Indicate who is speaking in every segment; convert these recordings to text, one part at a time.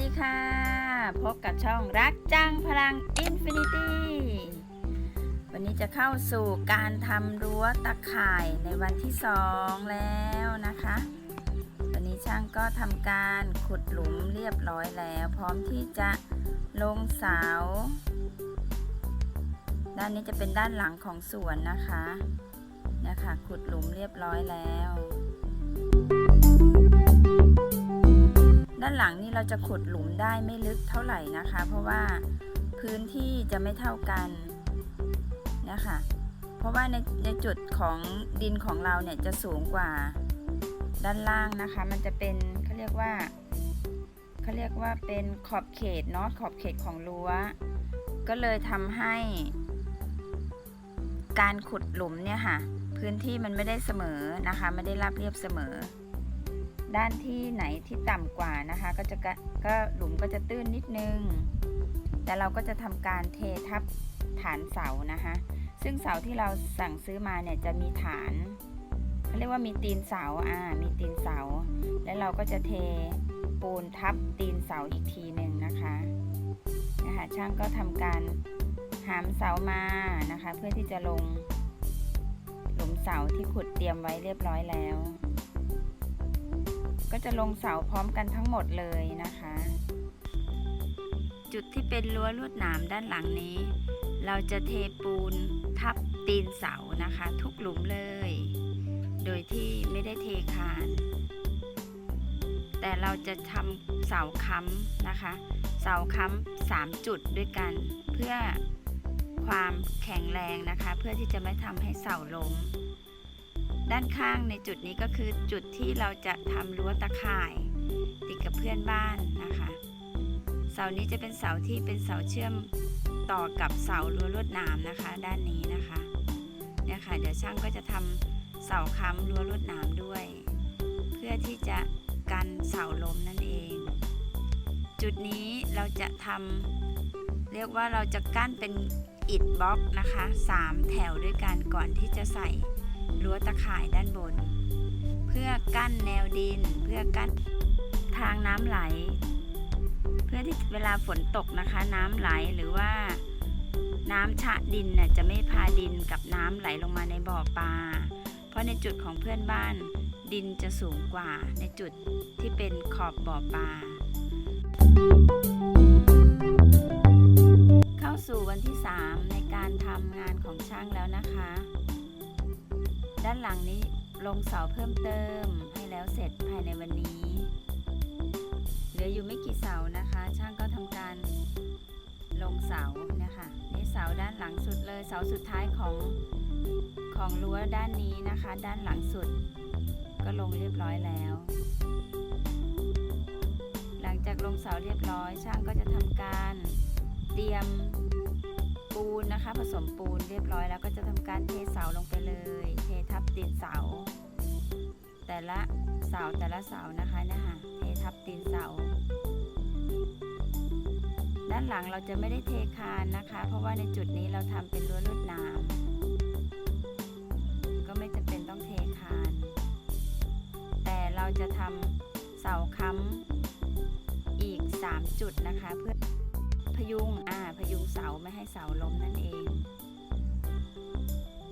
Speaker 1: ดีค่ะ พบกับช่องรักจังพลังอินฟินิตี้วันนี้จะเข้าสู่การทำรั้วตะข่ายในวันที่สองแล้วนะคะ วันนี้ช่างก็ทำการขุดหลุมเรียบร้อยแล้ว พร้อมที่จะลงเสา ด้านนี้จะเป็นด้านหลังของสวนนะคะนี่ยค่ะขุดหลุมเรียบร้อยแล้ว ด้านหลังนี่เราจะขุดหลุมได้ไม่ลึกเท่าไหร่นะคะ เพราะว่าพื้นที่จะไม่เท่ากันนะคะเพราะว่าในในจุดของดินของเราเนี่ยจะสูงกว่าด้านล่างนะคะ มันจะเป็นเขาเรียกว่าเขาเรียกว่าเป็นขอบเขตเนาะขอบเขตของรั้ว ก็เลยทำให้ การขุดหลุมเนี่ยค่ะ พื้นที่มันไม่ได้เสมอนะคะ ไม่ได้ราบเรียบเสมอ ด้านที่ไหนที่ต่ำกว่านะคะก็จะก็หลุมก็จะตื้นนิดนึง แต่เราก็จะทำการเททับฐานเสานะคะ ซึ่งเสาที่เราสั่งซื้อมาเนี่ยจะมีฐานเขาเรียกว่ามีตีนเสาอ่ามีตีนเสา แล้วเราก็จะเทปูนทับตีนเสาอีกทีหนึ่งนะคะนะคะช่างก็ทำการหามเสามานะคะ เพื่อที่จะลงหลุมเสาที่ขุดเตรียมไว้เรียบร้อยแล้ว ก็จะลงเสาพร้อมกันทั้งหมดเลยนะคะ จุดที่เป็นรั้วลวดหนามด้านหลังนี้ เราจะเทปูนทับตีนเสานะคะ ทุกหลุมเลย โดยที่ไม่ได้เทคานแต่เราจะทำเสาค้ำนะคะ เสาค้ำสามจุดด้วยกัน เพื่อความแข็งแรงนะคะ เพื่อที่จะไม่ทำให้เสาล้ม ด้านข้างในจุดนี้ก็คือจุดที่เราจะทำรั้วตะข่าย ติดกับเพื่อนบ้านนะคะ เสานี้จะเป็นเสาที่เป็นเสาเชื่อมต่อกับเสารั้วลวดหนามนะคะ ด้านนี้นะคะเนี่ยค่ะเดี๋ยวช่างก็จะทำเสาค้ำรั้วลวดหนามด้วย เพื่อที่จะกันเสาล้มนั่นเอง จุดนี้เราจะทำเรียกว่าเราจะกั้นเป็นอิฐบล็อกนะคะสามแถวด้วยกันก่อนที่จะใส่ รั้วตะข่ายด้านบน เพื่อกั้นแนวดิน เพื่อกั้นทางน้ำไหล เพื่อที่เวลาฝนตกนะคะ น้ำไหลหรือว่าน้ำชะดินน่ะจะไม่พาดินกับน้ำไหลลงมาในบ่อปลา เพราะในจุดของเพื่อนบ้าน ดินจะสูงกว่าในจุดที่เป็นขอบบ่อปลา เข้าสู่วันที่ 3 ในการทำงานของช่างแล้วนะคะ ด้านหลังนี้ลงเสาเพิ่มเติมให้แล้วเสร็จภายในวันนี้ เหลืออยู่ไม่กี่เสานะคะ ช่างก็ทำการลงเสาเนี่ยค่ะนี่เสาด้านหลังสุดเลยเสาสุดท้ายของของรั้วด้านนี้นะคะ ด้านหลังสุด ก็ลงเรียบร้อยแล้ว หลังจากลงเสาเรียบร้อย ช่างก็จะทำการเตรียมปูนนะคะ ผสมปูนเรียบร้อยแล้วก็จะทำการเทเสาลงไปเลย เททั ตีนเสา แต่ละเสาแต่ละเสานะคะนี่ยค่ะเททับตีนเสา ด้านหลังเราจะไม่ได้เทคานนะคะ เพราะว่าในจุดนี้เราทำเป็นรั้วลวดหนามก็ไม่จำเป็นต้องเทคาน แต่เราจะทำเสาค้ำอีก 3 จุดนะคะเพื่อพยุงอ่าพยุงเสาไม่ให้เสาล้มนั่นเอง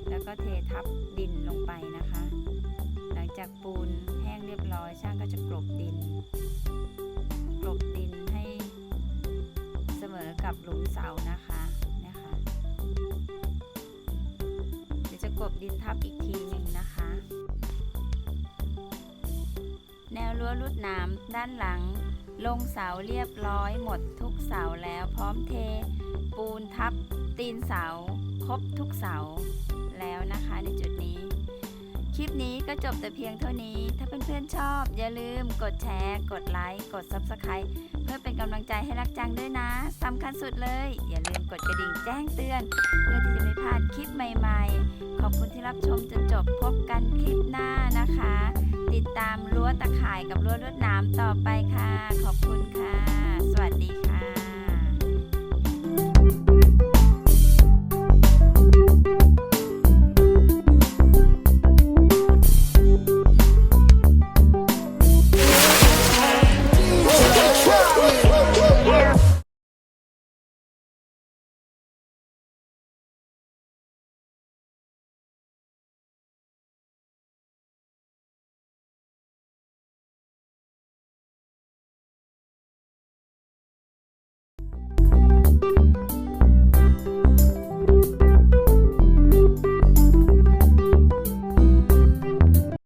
Speaker 1: แล้วก็เททับดินลงไปนะคะ หลังจากปูนแห้งเรียบร้อย ช่างก็จะกลบดิน กลบดินให้เสมอกับหลุมเสานะคะนี่ยค่ะเดี๋ยวจะกลบดินทับอีกทีหนึ่งนะคะ แนวรั้วลวดหนามด้านหลังลงเสาเรียบร้อยหมดทุกเสาแล้วพร้อมเท ปูนทับตีนเสา ครบทุกเสาแล้วนะคะในจุดนี้ คลิปนี้ก็จบแต่เพียงเท่านี้ ถ้าเพื่อนๆชอบ อย่าลืมกดแชร์ กดไลค์ กด Subscribe เพื่อเป็นกำลังใจให้รักจังด้วยนะสำคัญสุดเลย อย่าลืมกดกระดิ่งแจ้งเตือน เพื่อที่จะไม่พลาดคลิปใหม่ๆ ขอบคุณที่รับชมจนจบพบกันคลิปหน้านะคะ ติดตามรั้วตะข่ายกับรั้วลวดหนามต่อไปค่ะขอบคุณ